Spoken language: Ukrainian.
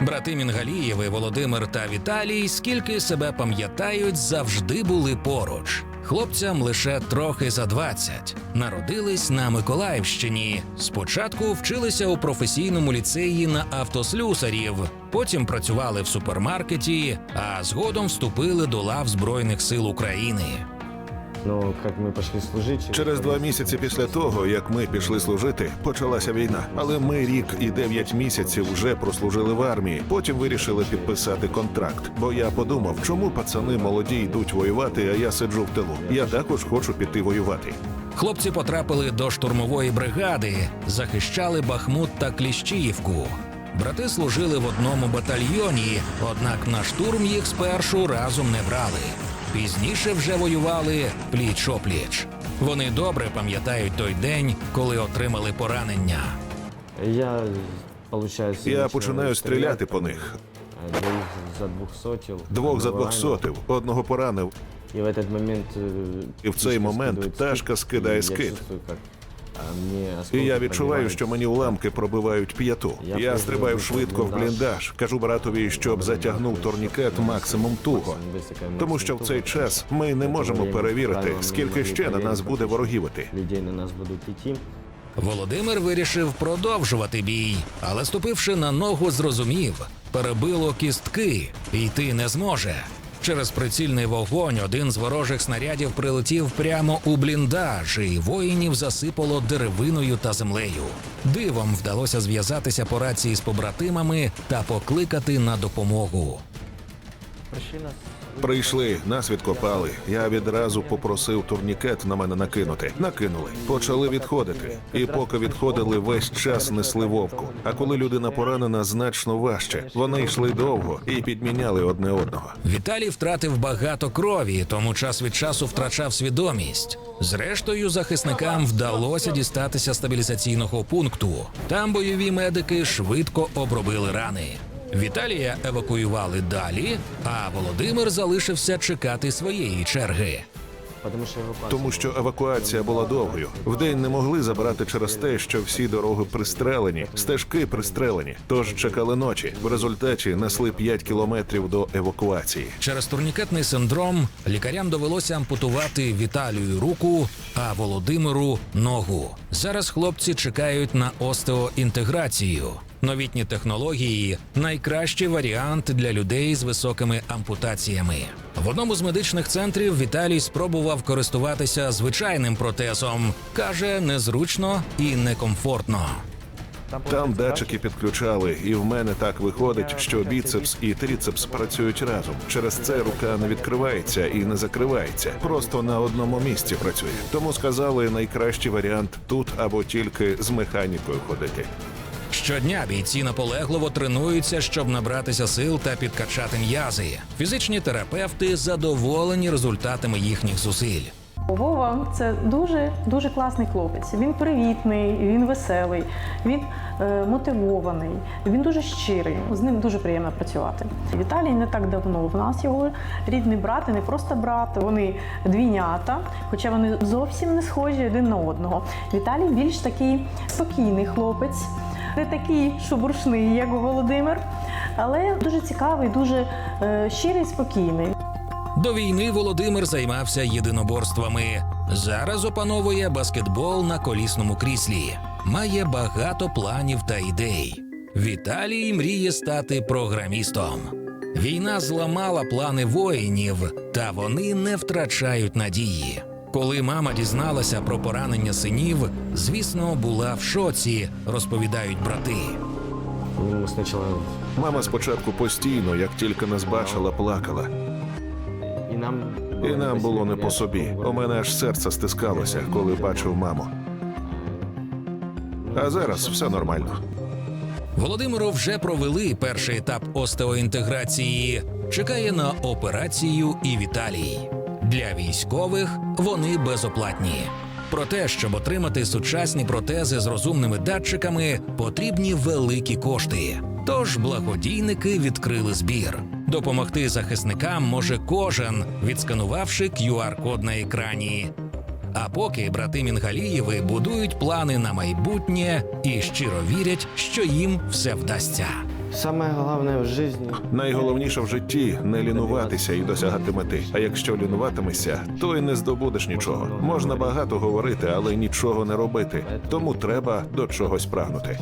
Брати Мінгалієви, Володимир та Віталій, скільки себе пам'ятають, завжди були поруч. Хлопцям лише трохи за 20. Народились на Миколаївщині. Спочатку вчилися у професійному ліцеї на автослюсарів, потім працювали в супермаркеті, а згодом вступили до лав Збройних сил України. Но как мы пошли служить... Через два місяці після того, як ми пішли служити, почалася війна. Але ми рік і дев'ять місяців вже прослужили в армії. Потім вирішили підписати контракт. Бо я подумав, чому пацани молоді йдуть воювати, а я сиджу в тилу. Я також хочу піти воювати. Хлопці потрапили до штурмової бригади, захищали Бахмут та Кліщіївку. Брати служили в одному батальйоні, однак на штурм їх спершу разом не брали. Пізніше вже воювали пліч-опліч. Вони добре пам'ятають той день, коли отримали поранення. Я, получается... Я начинаю починаю стріляти по них. а, Двоих за двухсотил. Двох за одного двохсотив, одного поранив. ранил. И в этот момент... э, І в цей птичка момент скидывает пташка скид, скидає и я скид. І я відчуваю, що мені уламки пробивають п'яту. Я стрибаю швидко в бліндаж. Кажу братові, щоб затягнув турнікет максимум туго. Тому що в цей час ми не можемо перевірити, скільки ще на нас буде ворогів іти. Людей на нас будуть йти. Володимир вирішив продовжувати бій, але ступивши на ногу, зрозумів, перебило кістки, і йти не зможе. Через прицільний вогонь один з ворожих снарядів прилетів прямо у бліндаж, і воїнів засипало деревиною та землею. Дивом вдалося зв'язатися по рації з побратимами та покликати на допомогу. Пришли нас. Прийшли, нас відкопали. Я відразу попросив турнікет на мене накинути. Накинули. Почали відходити. І поки відходили, весь час несли вовку. А коли людина поранена, значно важче. Вони йшли довго і підміняли одне одного. Віталій втратив багато крові, тому час від часу втрачав свідомість. Зрештою, захисникам вдалося дістатися стабілізаційного пункту. Там бойові медики швидко обробили рани. Віталія евакуювали далі, а Володимир залишився чекати своєї черги. Тому що евакуація була довгою. Вдень не могли забрати через те, що всі дороги пристрелені, стежки пристрелені. Тож чекали ночі. В результаті несли 5 кілометрів до евакуації. Через турнікетний синдром лікарям довелося ампутувати Віталію руку, а Володимиру ногу. Зараз хлопці чекають на остеоінтеграцію. Новітні технології найкращий варіант для людей з високими ампутаціями. В одному з медичних центрів Віталій спробував користуватися звичайним протезом. каже, незручно і некомфортно. Там датчики підключали, і в мене так виходить, що біцепс і тріцепс працюють разом. Через це рука не відкривається і не закривається. Просто на одному місці працює. Тому сказали найкращий варіант тут або тільки з механікою ходити. Щодня бійці наполегливо тренуються, щоб набратися сил та підкачати м'язи. Фізичні терапевти задоволені результатами їхніх зусиль. Вова це дуже дуже класний хлопець. Він привітний, він веселий, він е, мотивований, він дуже щирий. З ним дуже приємно працювати. Віталій не так давно в нас його рідний брат, і не просто брат. Вони двійнята, хоча вони зовсім не схожі один на одного. Віталій більш такий спокійний хлопець, не такий шубуршний, як Володимир, але дуже цікавий, дуже е, щирий, спокійний. До війни Володимир займався єдиноборствами. Зараз опановує баскетбол на колісному кріслі. Має багато планів та ідей. Віталій мріє стати програмістом. Війна зламала плани воїнів, та вони не втрачають надії. Коли мама дізналася про поранення синів, звісно, була в шоці, розповідають брати. Ну, спочатку Мама спочатку постійно, як тільки нас бачила, плакала. і нам І нам було не по собі. У мене аж серце стискалося, коли бачив маму. А зараз все нормально. Володимиру вже провели перший етап остеоінтеграції. Чекає на операцію і Віталій. Для військових вони безоплатні. Про те, щоб отримати сучасні протези з розумними датчиками, потрібні великі кошти. Тож благодійники відкрили збір. Допомогти захисникам може кожен, відсканувавши QR-код на екрані. А поки брати Мінгалієви будують плани на майбутнє і щиро вірять, що їм все вдасться. Саме головне в житті Найголовніше в житті не лінуватися і досягати мети. А якщо лінуватимешся, то й не здобудеш нічого. Можна багато говорити, але нічого не робити. Тому треба до чогось прагнути.